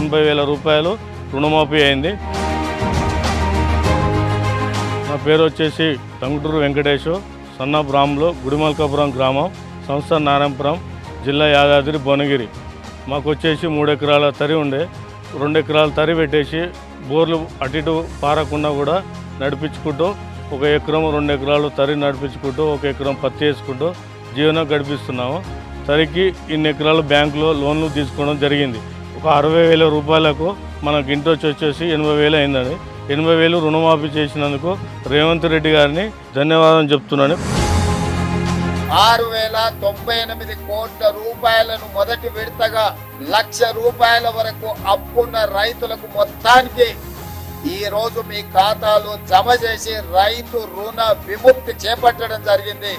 ఎనభై వేల రూపాయలు రుణమాఫీ అయింది. నా పేరు వచ్చేసి టంగుటూరు వెంకటేశు సన్నాప్ గుడిమల్కాపురం గ్రామం సంస్థ నారాయణపురం జిల్లా యాదాద్రి భువనగిరి. మాకు వచ్చేసి మూడు ఎకరాల తరి ఉండే. రెండు ఎకరాల తరి పెట్టేసి బోర్లు అటు ఇటు పారకుండా కూడా నడిపించుకుంటూ ఒక ఎకరం రెండు ఎకరాలు తరి నడిపించుకుంటూ ఒక ఎకరం పత్తి వేసుకుంటూ జీవనం గడిపిస్తున్నాము. తరికి ఇన్ని ఎకరాలు బ్యాంకులో లోన్లు తీసుకోవడం జరిగింది. ఒక అరవై వేల రూపాయలకు మనకు ఇంట్రెస్ట్ వచ్చేసి ఎనభై వేలు అయిందని ఎనభై వేలు రుణమాఫీ చేసినందుకు రేవంత్ రెడ్డి గారిని ధన్యవాదం చెప్తున్నాను. ఆరు వేల తొంభై ఎనిమిది కోట్ల రూపాయలను మొదటి విడతగా లక్ష రూపాయల వరకు అప్పున్న రైతులకు మొత్తానికి ఈ రోజు మీ ఖాతాలో జమ చేసి రైతు రుణ విముక్తి చేపట్టడం జరిగింది.